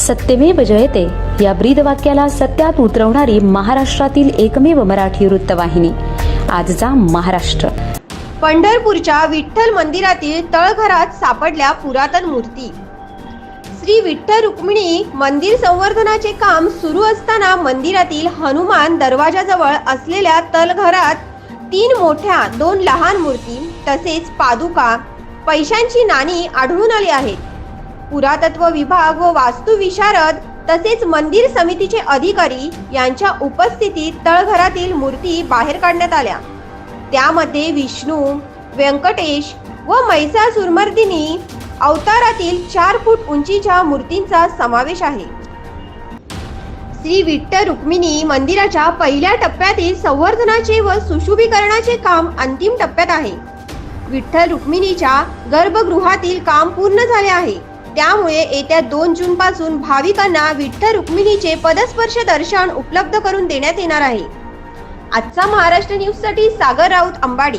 सत्यमेव जयते. या ब्रीदवाक्याला सत्यात उतरवणारी महाराष्ट्रातील एकमेव मराठी वृत्तवाहिनी. आजचा महाराष्ट्र. पंढरपूरच्या विठ्ठल मंदिरातील तळघरात सापडल्या पुरातन मूर्ती. श्री विठ्ठल रुक्मिणी मंदिर संवर्धनाचे काम सुरू असताना मंदिरातील हनुमान दरवाजाजवळ असलेल्या तलघरात तीन मोठ्या दोन लहान मूर्ती तसेच पादुका पैशांची नाणी आढळून आली आहेत. पुरातत्व विभाग व वास्तू विशारद तसेच मंदिर समितीचे अधिकारी यांच्या उपस्थितीत तळघरातील मूर्ती बाहेर काढण्यात आल्या. त्यामध्ये विष्णू व्यंकटेश व मैसासुरमर्दिनी अवतारातील चार फूट उंचीच्या मूर्तींचा समावेश आहे. श्री विठ्ठल रुक्मिणी मंदिराच्या पहिल्या टप्प्यातील संवर्धनाचे व सुशोभीकरणाचे काम अंतिम टप्प्यात आहे. विठ्ठल रुक्मिणीच्या गर्भगृहातील काम पूर्ण झाले आहे. त्यामुळे येत्या दोन जून पासून भाविकांना विठ्ठल रुक्मिणीचे पदस्पर्श दर्शन उपलब्ध करून देण्यात येणार आहे. आजचा महाराष्ट्र न्यूजसाठी सागर राऊत अंबाडी.